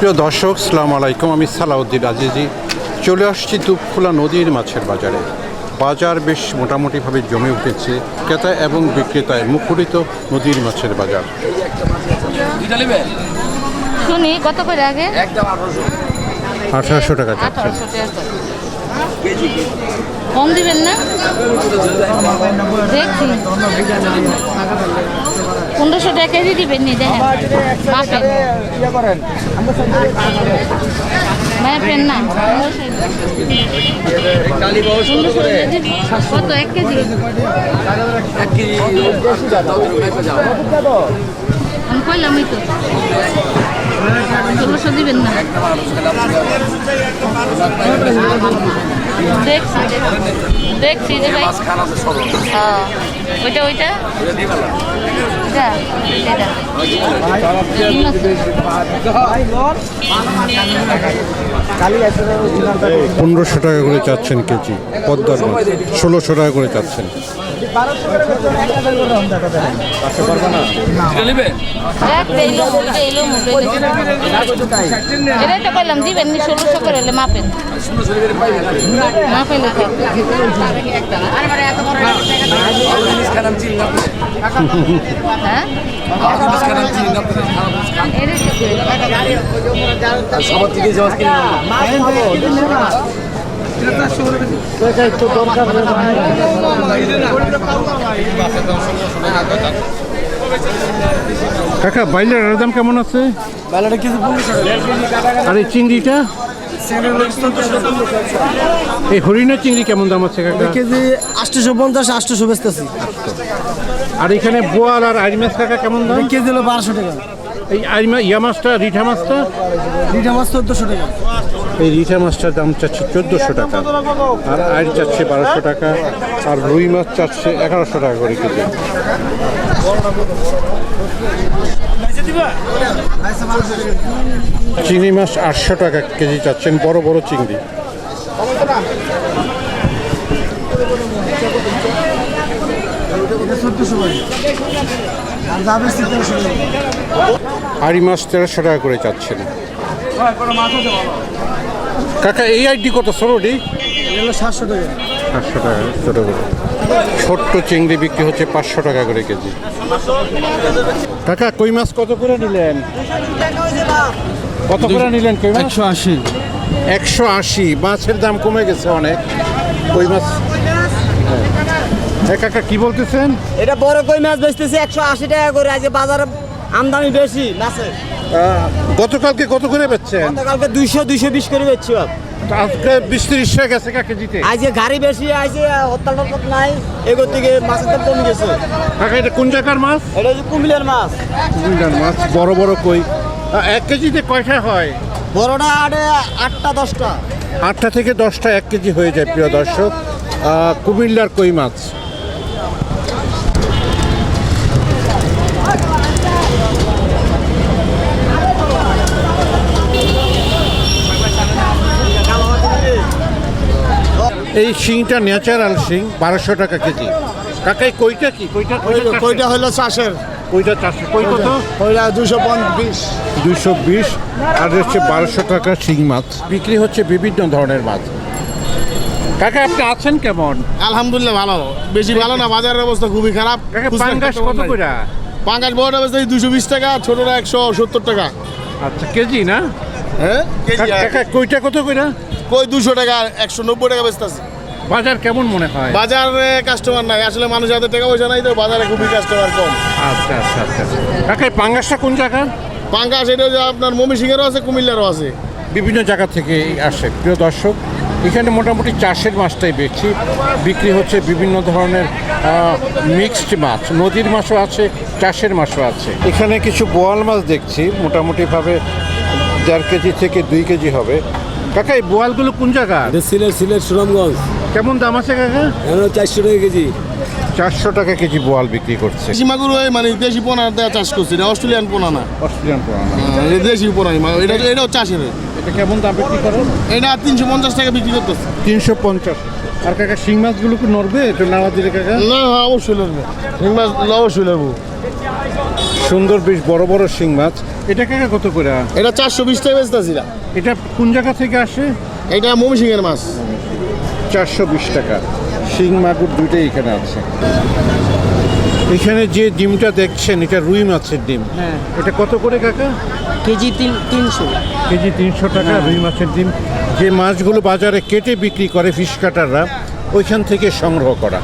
প্রিয় দর্শক সালাম আলাইকুম। আমি সালাউদ্দিন আজিজি। চলে আসছি দুপখোলা নদীর মাছের বাজারে। বাজার বেশ মোটামুটিভাবে জমে উঠেছে। ক্রেতা এবং বিক্রেতায় মুখরিত নদীর মাছের বাজার। শুনি কত করে আগে? আঠারোশো। টাকা করে কম দিবেন না? দেখছি পনেরোশো টাকা কেজি দিবেন নি, দেখেন। মাপেন মাপেন না কত, এক কেজি? কইলামই তো। ষোলোশো দিবেন না। দেখছি হ্যাঁ। পনেরোশো টাকা করে চাচ্ছেন কেজি, পদ্মার ষোলোশো টাকা করে চাচ্ছেন। এটাই তো বললাম দিবেন ষোলোশো করে হলে মাপেন। মাপেন হ্যাঁ? সবার থেকে কাকা বাইলের দাম কেমন আছে? আর এই চিংড়িটা এই হরিণের চিংড়ি কেমন দাম আছে কাকা? কেজি আটশোশো পঞ্চাশ আটশোশো বেচতেছি। আর এখানে বোয়াল আর আইর মাছ কাকা কেমন দাম? কেজি হলো বারোশো টাকা। এই আইর ইয়া মাছটা রিঠা মাছটা? রিঠা মাছ চোদ্দোশো টাকা। এই রিঠা মাছটার দাম চাচ্ছে চোদ্দোশো টাকা। আর আইর চাচ্ছে বারোশো টাকা, আর রুই মাছ চাচ্ছে এগারোশো টাকা করে কেজি। চিংড়ি মাছ আটশো টাকা কেজি চাচ্ছেন, বড় বড় চিংড়ি। আড়ি মাছ তেরোশো টাকা করে চাচ্ছেন। কাকা এই আইডি কত? ষোলোটি সাতশো টাকা। পাঁচশো টাকা ছোটো করে। ছোট্ট চিংড়ি বিক্রি হচ্ছে পাঁচশো টাকা করে কেজি। কাকা কই মাছ কত করে নিলেন? কত করে নিলেন কই মাছ? একশো আশি। একশো আশি। মাছের দাম কমে গেছে অনেক। কই মাছ? হ্যাঁ। কাকা কি বলতেছেন? এটা বড় কই মাছ বেচতেছে একশো আশি টাকা করে। আজকে বাজারে আমদানি বেশি আহ, গতকালকে কত করে বেচছেন? গতকালকে দুইশো দুইশো বিশ করে বেচছি বাপ। আজকে বিশ তিরিশ টাকা গেছে কা কেজিতে? আজকে গাড়ি বেশি আজকে টরতাল নাই এগোর থেকে মাছের দাম কমে গেছে। কাকা এটা কোন জায়গার মাছ? এটা হচ্ছে কুমিলের মাছ। কুমিল্লার মাছ বড় বড় কই? এক কেজিতে কয়টা হয়? বড়টা আটে আটটা দশটা। আটটা থেকে দশটা এক কেজি হয়ে যায় প্রিয় দর্শক। কুমিল্লার কই মাছ? এই শিংটা ন্যাচারাল শিং বারোশো টাকা কেজি। কাকাই কইটা কি? কইটা কইটা হলো চাষের? কইটা চারশো কই কত? কইটা? দুশো পঞ্চাশ। দুশো বিশ আর হচ্ছে বারোশো টাকা শিং মাছ। বিক্রি হচ্ছে বিভিন্ন ধরনের মাছ। কাকা আপনি আছেন কেমন? আলহামদুলিল্লাহ ভালো। বেশি ভালো না বাজারের অবস্থা খুবই খারাপ। পাঙ্গাস কত নাই। করে পাঙ্গাস বড়টা বেচতে দুশো বিশ টাকা ছোটটা একশো সত্তর টাকা। আচ্ছা কেজি না? হ্যাঁ কাকা কইটা কত করে কই দুশো টাকা একশো নব্বই টাকা বেচতেছে। বাজার কেমন মনে হয়? বাজারে কাস্টমার নাই আসলে মানুষ হাতে টাকা পয়সা নাই তো বাজারে খুবই কাস্টমার কম। আচ্ছা আচ্ছা আচ্ছা। কাকা এই পাঙ্গাসটা কোন জায়গা? পাঙ্গাস এটা যে আপনার মমিসিংহেরও আছে কুমিল্লারও আছে। বিভিন্ন জায়গা থেকে আসে প্রিয় দর্শক। এখানে মোটামুটি চাষের মাছটাই বেশি বিক্রি হচ্ছে বিভিন্ন ধরনের মিক্সড মাছ। নদীর মাছও আছে চাষের মাছও আছে। এখানে কিছু বোয়াল মাছ দেখছি মোটামুটিভাবে দেড় কেজি থেকে দুই কেজি হবে। কাকা এই বোয়ালগুলো কোন জায়গা? সিলেট সিলেট সুনামগঞ্জ। কেমন দাম আছে কাকা? এখন চারশো টাকা কেজি। চারশো টাকা কেজি বোয়াল বিক্রি করছে। দেশি মাগুর ওই মানে দেশি পোনা দেওয়া চাষ করছে এটা অস্ট্রেলিয়ান পোনা না? অস্ট্রেলিয়ান পোনা হ্যাঁ, এটা দেশি পোনা এটা এটাও চাষের। এটা কেমন দাম বিক্রি করেন এটা তিনশো পঞ্চাশ টাকা বিক্রি করতেছে। তিনশো পঞ্চাশ। আর কাকা শিং মাছগুলো কি নড়বে? একটু নাড়া দিলে কাকা? না অবশ্যই মাছ অবশ্যই লড়বো সুন্দর বেশ বড় বড় শিং মাছ। এটা কাকা কত করে? এটা চারশো বিশ টাকা বেচতেছি এটা কোন জায়গা থেকে আসে? এটা মমিসিংয়ের মাছ। চারশো বিশ টাকা। শিং মাগুর দুইটাই এখানে আছে। এখানে যে ডিমটা দেখছেন এটা রুই মাছের ডিম। হ্যাঁ। এটা কত করে কাকা? কেজি তিন তিনশো। কেজি তিনশো টাকা রুই মাছের ডিম। যে মাছগুলো বাজারে কেটে বিক্রি করে ফিশ কাটাররা ওইখান থেকে সংগ্রহ করা।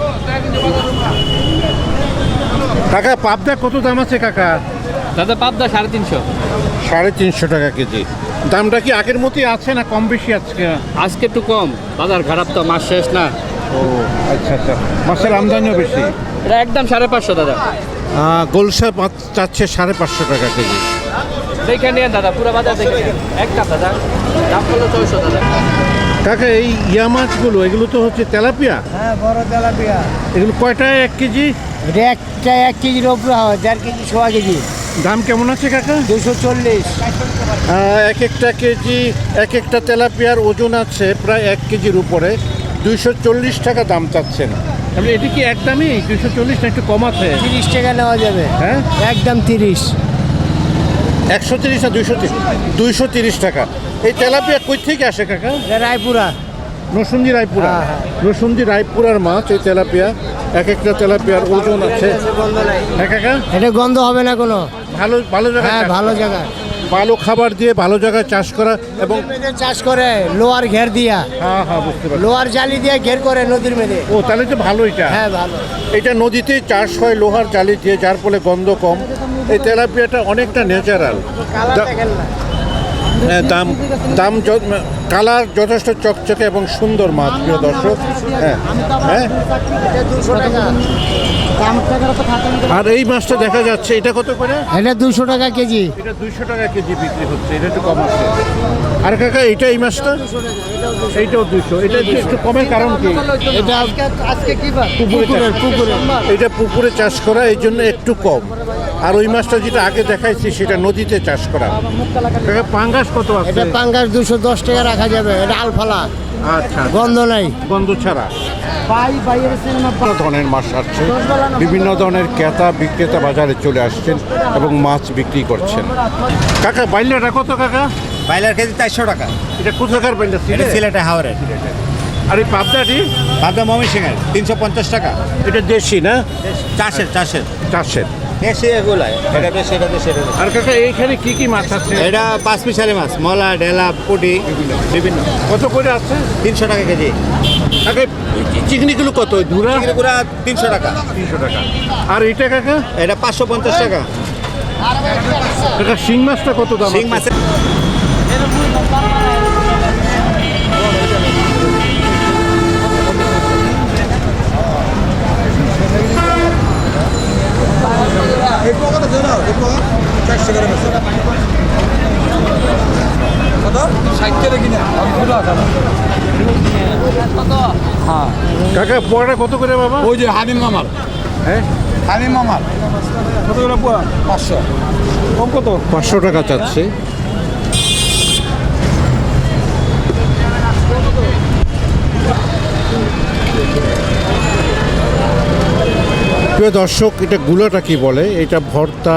কাকা পাবদা কত দাম আছে কাকা? দাদা পাবদা সাড়ে তিনশো। সাড়ে তিনশো টাকা কেজি। দামটা কি আগের মতোই আছে না কম বেশি আজকে? আজকে একটু কম। বাজার খারাপ তো মাস শেষ না। ও আচ্ছা আচ্ছা। মাছের আমদানিও বেশি? এটা একদম সাড়ে পাঁচশো দাদা। গোলসা মাছ চাচ্ছে সাড়ে পাঁচশো টাকা কেজি। দেখে নিয়ে দাদা পুরো বাজার দেখে একটা দাদা। দাম হলো ছয়শো দাদা। কাকা এই ইয়া মাছগুলো এগুলো তো হচ্ছে তেলাপিয়া? হ্যাঁ বড় তেলাপিয়া। এগুলো কয়টায় এক কেজি? এটা একটা এক কেজির ওপরে হয় দেড় কেজি সোয়া কেজি। দাম কেমন আছে কাকা? দুশো চল্লিশ। এক একটা কেজি এক একটা তেলাপিয়ার ওজন আছে প্রায় এক কেজির উপরে। দুইশো চল্লিশ টাকা দাম চাচ্ছেন। তাহলে এটি কি একদমই দুইশো চল্লিশ না একটু কম আছে? তিরিশ টাকা নেওয়া যাবে। হ্যাঁ? একদম তিরিশ। একশো তিরিশ না দুইশো দুইশো তিরিশ টাকা। এই তেলাপিয়া কই থেকে আসে কাকা? রায়পুরা। নসুন্দি রায়পুরা। নসুন্দি হ্যাঁ। রায়পুরার মাছ এই তেলাপিয়া। এক একটা তেলাপিয়ার ওজন আছে। হ্যাঁ কাকা? এটা গন্ধ হবে না কোনো। ভালো ভালো জায়গা হ্যাঁ ভালো জায়গা ভালো খাবার দিয়ে ভালো জায়গায় চাষ করা এবং চাষ করে লোয়ার ঘের দিয়া। হ্যাঁ হ্যাঁ বুঝতে পারছি। লোয়ার জালি দিয়ে ঘের করে নদীর মেঝে ও তাহলে তো ভালো এটা। হ্যাঁ ভালো। এটা নদীতে চাষ হয় লোহার জালি দিয়ে যার ফলে গন্ধ কম। এই তেলাপিয়াটা অনেকটা ন্যাচারাল কালার দেখেন না। দাম দাম কালার যথেষ্ট চকচকে এবং সুন্দর মাছ প্রিয় দর্শক। হ্যাঁ হ্যাঁ। আর এই মাছটা দেখা যাচ্ছে এটা কত করে? এটা দুশো টাকা কেজি। এটা দুশো টাকা কেজি বিক্রি হচ্ছে এটা একটু কম আছে। আর কাকা এটা এই মাছটা? এইটাও দুইশো এটা একটু- একটু কমের কারণ কি? এটা আজকে কি পুকুরে পুকুরে। এটা পুকুরে চাষ করা এই জন্য একটু কম। আর ওই মাছটা যেটা আগে দেখাইছি সেটা নদীতে চাষ করা। পাঙ্গাস কত আছে? এটা পাঙ্গাস দুশো দশ টাকা রাখা যাবে। এটা আলফালা। আচ্ছা। গন্ধ নাই। গন্ধ ছাড়া। বিভিন্ন ধরনের মাছ আসছে। বিভিন্ন ধরনের ক্রেতা বিক্রেতা বাজারে চলে আসছেন এবং মাছ বিক্রি করছেন। কাকা বাইলাটা কত কাকা? বাইলার কেজি চারশো টাকা। এটা কোথাকার বাইলা? এটা সিলেটে? হাওড়ে আর এই পাবদাটি? পাবদা মমি সিংয়ের তিনশো পঞ্চাশ টাকা। এটা দেশি না? চাষের চাষের। চাষের। দেশি এগুলাই। এটা দেশি এটা দেশি এটা আর কাকা এইখানে কি কি মাছ আছে? এটা পাঁচ মিশালি মাছ মলা ডেলা পুটি বিভিন্ন। কত করে আছে? তিনশো টাকা কেজি। কাকা চিকনিগুলো কত? ধুরা পুরা তিনশো টাকা। তিনশো টাকা। আর এটা কাকা? এটা পাঁচশো পঞ্চাশ টাকা। কাকা শিং মাছটা কত দাম শিং আছে? মাছের কাকা পোয়াটা কত করে বাবা? ওই যে হানিম মামার। হ্যাঁ? হানিম মামার। কত করে পোয়া? পাঁচশো। কম কত? পাঁচশো টাকা চাচ্ছে। প্রিয় দর্শক এটা গুলাটা কি বলে? এটা ভর্তা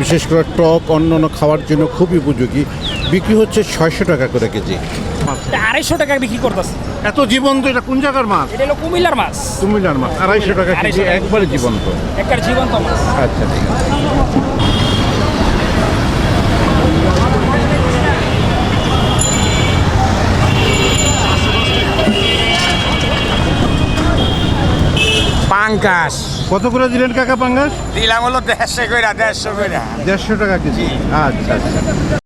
বিশেষ করে টক অন্যান্য খাওয়ার জন্য খুবই উপযোগী। বিক্রি হচ্ছে ছয়শো টাকা করে কেজি। আড়াইশো টাকা বিক্রি করতেছে। এত জীবন্ত এটা কোন জায়গার মাছ? এটা হলো কুমিল্লার মাছ। কুমিল্লার মাছ আড়াইশো টাকা কেজি একবারে জীবন্ত। একটা জীবন্ত মাছ। আচ্ছা ঠিক আছে। পাঙ্কাস কত করে দিলেন কাকা পাঙ্গাস? দিলাম হলো দেড়শো করে দেড়শো করে দেড়শো টাকা কেজি। আচ্ছা আচ্ছা।